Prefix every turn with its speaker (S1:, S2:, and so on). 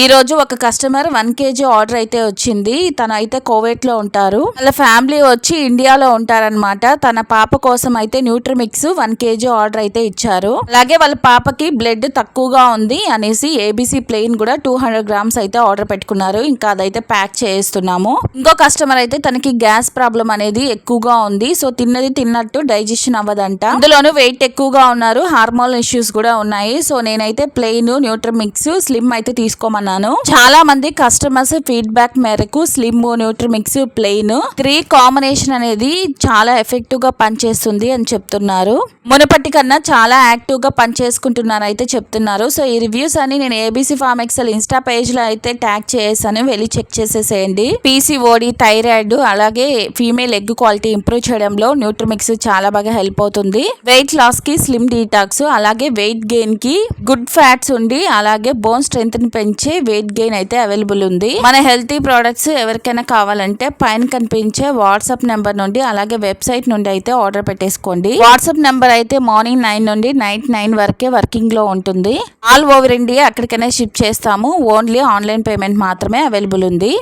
S1: ఈ రోజు ఒక కస్టమర్ వన్ కేజీ ఆర్డర్ అయితే వచ్చింది. తను అయితే కోవేట్లో ఉంటారు. వాళ్ళ ఫ్యామిలీ వచ్చి ఇండియాలో ఉంటారనమాట తన పాప కోసం అయితే న్యూట్రిమిక్స్ వన్ కేజీ ఆర్డర్ అయితే ఇచ్చారు. అలాగే వాళ్ళ పాపకి బ్లడ్ తక్కువగా ఉంది అనేసి ఏబీసీ ప్లెయిన్ కూడా టూ హండ్రెడ్ గ్రామ్స్ అయితే ఆర్డర్ పెట్టుకున్నారు. ఇంకా అదైతే ప్యాక్ చేస్తున్నాము. ఇంకో కస్టమర్ అయితే తనకి గ్యాస్ ప్రాబ్లం అనేది ఎక్కువగా ఉంది. సో తిన్నది తిన్నట్టు డైజెషన్ అవ్వదంట. అందులోనూ వెయిట్ ఎక్కువగా ఉన్నారు. హార్మోన్ ఇష్యూస్ కూడా ఉన్నాయి. సో నేనైతే ప్లెయిన్ న్యూట్రిమిక్స్ స్లిమ్ అయితే తీసుకోమన్నాను చాలా మంది కస్టమర్స్ ఫీడ్బ్యాక్ మేరకు slim Nutrimix plain three combination అనేది చాలా ఎఫెక్టివ్గా పనిచేస్తుంది అని చెప్తున్నారు. మునుపటి కన్నా చాలా యాక్టివ్గా పనిచేసుకుంటున్నారు అయితే చెప్తున్నారు. సో ఈ రివ్యూస్ అని నేను ఏబీసీ ఫార్మ్ ఎక్సెల్ ఇన్స్టా పేజ్లో అయితే ట్యాగ్ చేసాను వెళ్ళి చెక్ చేసేసేయండి. పీసీఓడి థైరాయిడ్ అలాగే ఫీమేల్ ఎగ్ క్వాలిటీ ఇంప్రూవ్ చేయడంలో న్యూట్రిమిక్స్ చాలా బాగా హెల్ప్ అవుతుంది. వెయిట్ లాస్కి స్లిమ్ డీటాక్స్ అలాగే వెయిట్ గెయిన్కి గుడ్ ఫ్యాట్స్ ఉండి అలాగే బోన్ స్ట్రెంత్ని పెంచే వెయిట్ గెయిన్ అయితే అవైలబుల్ ఉంది. మన హెల్తీ ప్రోడక్ట్స్ ఎవరికైనా కావాలంటే పైన కనిపించే వాట్సాప్ నెంబర్ నుండి అలాగే వెబ్సైట్ నుండి అయితే ఆర్డర్ పెట్టేసుకోండి. వాట్సాప్ నెంబర్ అయితే మార్నింగ్ నైన్ నుండి నైట్ నైన్ వరకే వర్కింగ్లో ఉంటుంది. ఆల్ ఓవర్ ఇండియా ఎక్కడికైనా షిప్ చేస్తాము. ఓన్లీ ఆన్లైన్ పేమెంట్ మాత్రమే అవైలబుల్ ఉంది.